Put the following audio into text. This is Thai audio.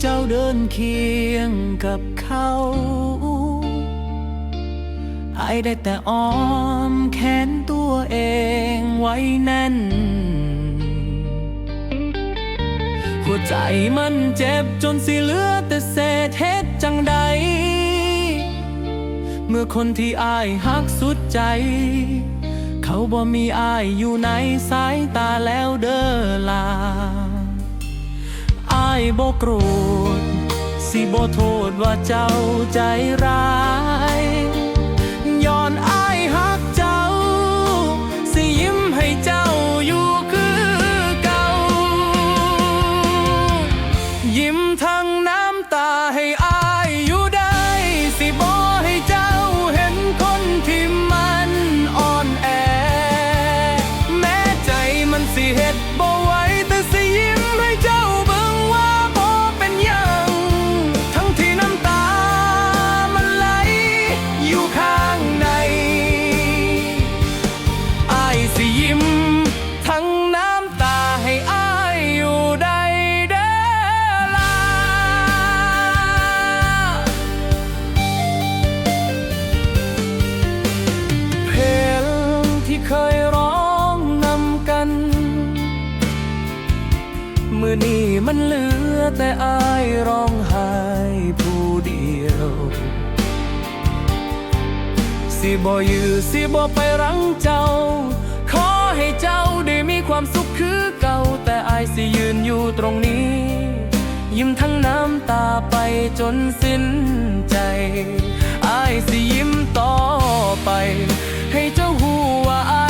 เจ้าเดินเคียงกับเขาอายได้แต่อ้อมแขนตัวเองไว้แน่น หัวใจมันเจ็บจนสิเหลือแต่เศษเฮ็ดจังใด เมื่อคนที่อายฮักสุดใจ เขาบ่มีอายอยู่ในสายตาแล้วเด้อลา บ่โกรธ สิบ่โทษว่าเจ้าใจร้าย มือนี้มันเหลือแต่อายร้องไห้ผู้เดียว สิบ่ยื้อสิบ่ไปรังเจ้า ขอให้เจ้าได้มีความสุขคือเก่า แต่อายสิยืนอยู่ตรงนี้ ยิ้มทั้งน้ำตาไปจนสิ้นใจอายสิยิ้มต่อไป ให้เจ้าหูว่าอาย